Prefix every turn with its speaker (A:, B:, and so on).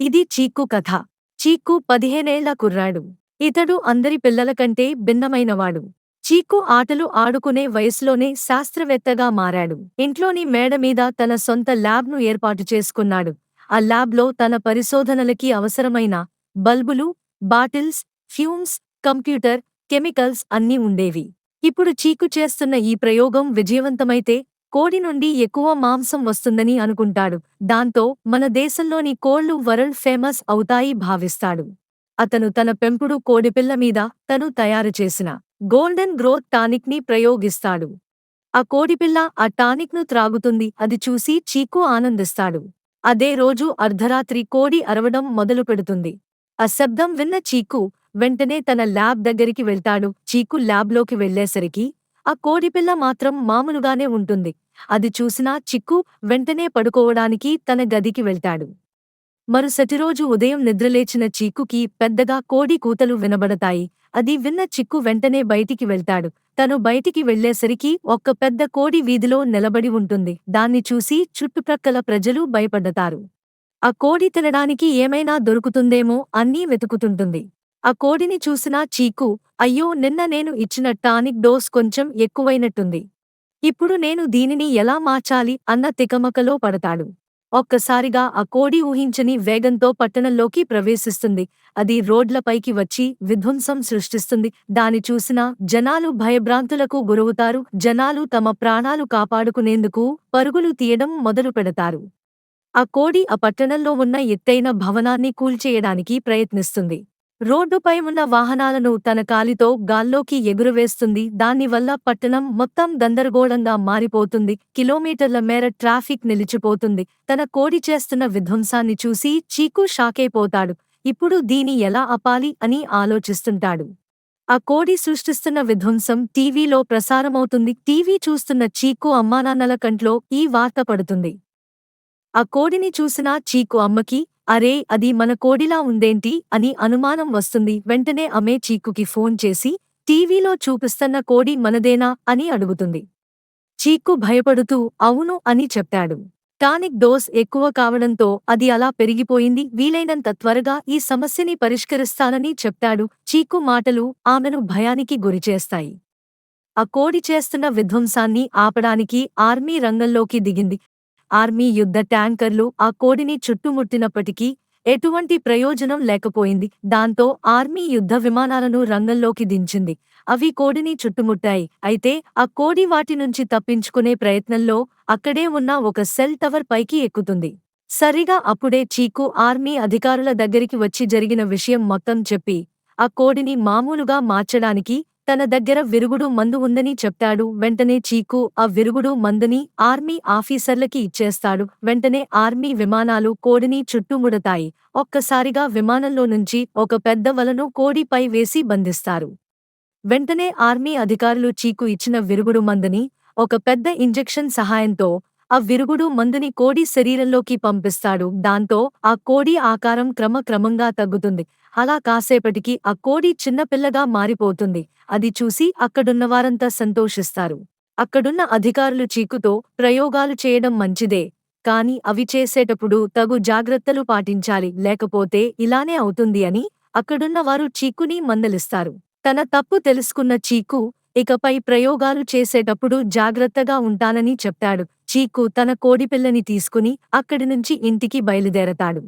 A: ఇది చీక్కు కథ. చీక్కు పదిహేనేళ్ళ కుర్రాడు. ఇతడు అందరి పిల్లల కంటే భిన్నమైనవాడు. చీక్కు ఆటలు ఆడుకునే వయసులోనే శాస్త్రవేత్తగా మారాడు. ఇంట్లోని మేడ మీద తన సొంత ల్యాబ్ను ఏర్పాటు చేసుకున్నాడు. ఆ ల్యాబ్లో తన పరిశోధనలకి అవసరమైన బల్బులు బాటిల్స్ ఫ్యూమ్స్ కంప్యూటర్ కెమికల్స్ అన్నీ ఉండేవి. ఇప్పుడు చీకు చేస్తున్న ఈ ప్రయోగం విజయవంతమైతే కోడి నుండి ఎక్కువ మాంసం వస్తుందని అనుకుంటాడు. దాంతో మన దేశంలోని కోళ్ళు వరల్డ్ ఫేమస్ అవుతాయి భావిస్తాడు. అతను తన పెంపుడు కోడిపిల్ల మీద తను తయారు చేసిన గోల్డెన్ గ్రోత్ టానిక్ని ప్రయోగిస్తాడు. ఆ కోడిపిల్ల ఆ టానిక్ను త్రాగుతుంది అది చూసి చీకు ఆనందిస్తాడు. అదే రోజు అర్ధరాత్రి కోడి అరవడం మొదలు పెడుతుంది. ఆ శబ్దం విన్న చీకు వెంటనే తన ల్యాబ్ దగ్గరికి వెళ్తాడు. చీకు ల్యాబ్లోకి వెళ్ళేసరికి ఆ కోడిపిల్ల మాత్రం మామూలుగానే ఉంటుంది. అది చూసినా చిక్కు వెంటనే పడుకోవడానికి తన గదికి వెళ్తాడు. మరుసటి రోజు ఉదయం నిద్రలేచిన చీక్కుకి పెద్దగా కోడి కూతలు వినబడతాయి. అది విన్న చిక్కు వెంటనే బయటికి వెళ్తాడు. తను బయటికి వెళ్ళేసరికి ఒక్క పెద్ద కోడి వీధిలో నిలబడి ఉంటుంది. దాన్ని చూసి చుట్టుప్రక్కల ప్రజలు భయపడతారు. ఆ కోడి తినడానికి ఏమైనా దొరుకుతుందేమో అన్నీ వెతుకుతుంటుంది. ఆ కోడిని చూసినా చీకు అయ్యో నిన్న నేను ఇచ్చిన టానిక్ డోస్ కొంచెం ఎక్కువైనట్టుంది. ఇప్పుడు నేను దీనిని ఎలా మార్చాలి? అన్న తికమకలో పడతాడు. ఒక్కసారిగా ఆ కోడి ఊహించని వేగంతో పట్టణంలోకి ప్రవేశిస్తుంది. అది రోడ్లపైకి వచ్చి విధ్వంసం సృష్టిస్తుంది. దాని చూసిన జనాలు భయభ్రాంతులకు గురవుతారు. జనాలు తమ ప్రాణాలు కాపాడుకునేందుకు పరుగులు తీయడం మొదలు పెడతారు. ఆ కోడి ఆ పట్టణంలో ఉన్న ఎత్తైన భవనాన్ని కూల్చేయడానికి ప్రయత్నిస్తుంది. రోడ్డుపై ఉన్న వాహనాలను తన కాలితో గాల్లోకి ఎగురవేస్తుంది. దానివల్ల పట్టణం మొత్తం గందరగోళంగా మారిపోతుంది. కిలోమీటర్ల మేర ట్రాఫిక్ నిలిచిపోతుంది. తన కోడి చేస్తున్న విధ్వంసాన్ని చూసి చీకు షాకైపోతాడు. ఇప్పుడు దీని ఎలా అపాలి అని ఆలోచిస్తుంటాడు. ఆ కోడి సృష్టిస్తున్న విధ్వంసం టీవీలో ప్రసారమవుతుంది. టీవీ చూస్తున్న చీకు అమ్మానాన్నల కంట్లో ఈ వార్త పడుతుంది. ఆ కోడిని చూసిన చీకు అమ్మకి అరే అది మన కోడిలా ఉందేంటి? అని అనుమానం వస్తుంది. వెంటనే ఆమె చీకుకి ఫోన్ చేసి టీవీలో చూపిస్తున్న కోడి మనదేనా? అని అడుగుతుంది. చీక్కు భయపడుతూ అవును అని చెప్పాడు. టానిక్ డోస్ ఎక్కువ కావడంతో అది అలా పెరిగిపోయింది. వీలైనంత త్వరగా ఈ సమస్యని పరిష్కరిస్తానని చెప్తాడు చీకు మాటలు ఆమెను భయానికి గురిచేస్తాయి ఆ కోడి చేస్తున్న విధ్వంసాన్ని ఆపడానికి ఆర్మీ రంగంలోకి దిగింది. ఆర్మీ యుద్ధ ట్యాంకర్లు ఆ కోడిని చుట్టుముట్టినప్పటికీ ఎటువంటి ప్రయోజనం లేకపోయింది. దాంతో ఆర్మీ యుద్ధ విమానాలను రంగంలోకి దించింది. అవి కోడిని చుట్టుముట్టాయి. అయితే ఆ కోడి వాటి నుంచి తప్పించుకునే ప్రయత్నంలో అక్కడే ఉన్న ఒక సెల్ టవర్ పైకి ఎక్కుతుంది. సరిగా అప్పుడే చీకు ఆర్మీ అధికారుల దగ్గరికి వచ్చి జరిగిన విషయం మొత్తం చెప్పి ఆ కోడిని మామూలుగా మార్చడానికి తన దగ్గర విరుగుడు మందు ఉందని చెప్తాడు. వెంటనే చీకు ఆ విరుగుడు మందుని ఆర్మీ ఆఫీసర్లకి ఇచ్చేస్తాడు. వెంటనే ఆర్మీ విమానాలు కోడిని చుట్టుముడతాయి. ఒక్కసారిగా విమానంలో నుంచి ఒక పెద్ద వలను కోడిపై వేసి బంధిస్తారు. వెంటనే ఆర్మీ అధికారులు చీకు ఇచ్చిన విరుగుడు మందుని ఒక పెద్ద ఇంజెక్షన్ సహాయంతో ఆ విరుగుడు మందుని కోడి శరీరంలోకి పంపిస్తాడు. దాంతో ఆ కోడి ఆకారం క్రమక్రమంగా తగ్గుతుంది. అలా కాసేపటికి ఆ కోడి చిన్నపిల్లగా మారిపోతుంది. అది చూసి అక్కడున్నవారంతా సంతోషిస్తారు. అక్కడున్న అధికారులు చీకుతో ప్రయోగాలు చేయడం మంచిదే. కాని అవి చేసేటప్పుడు తగు జాగ్రత్తలు పాటించాలి. లేకపోతే ఇలానే అవుతుంది అని అక్కడున్నవారు చీకుని మందలిస్తారు. తన తప్పు తెలుసుకున్న చీకు ఇకపై ప్రయోగాలు చేసేటప్పుడు జాగ్రత్తగా ఉంటానని చెప్తాడు. చీకు తన కోడిపిల్లని తీసుకుని అక్కడి నుంచి ఇంటికి బయలుదేరతాడు.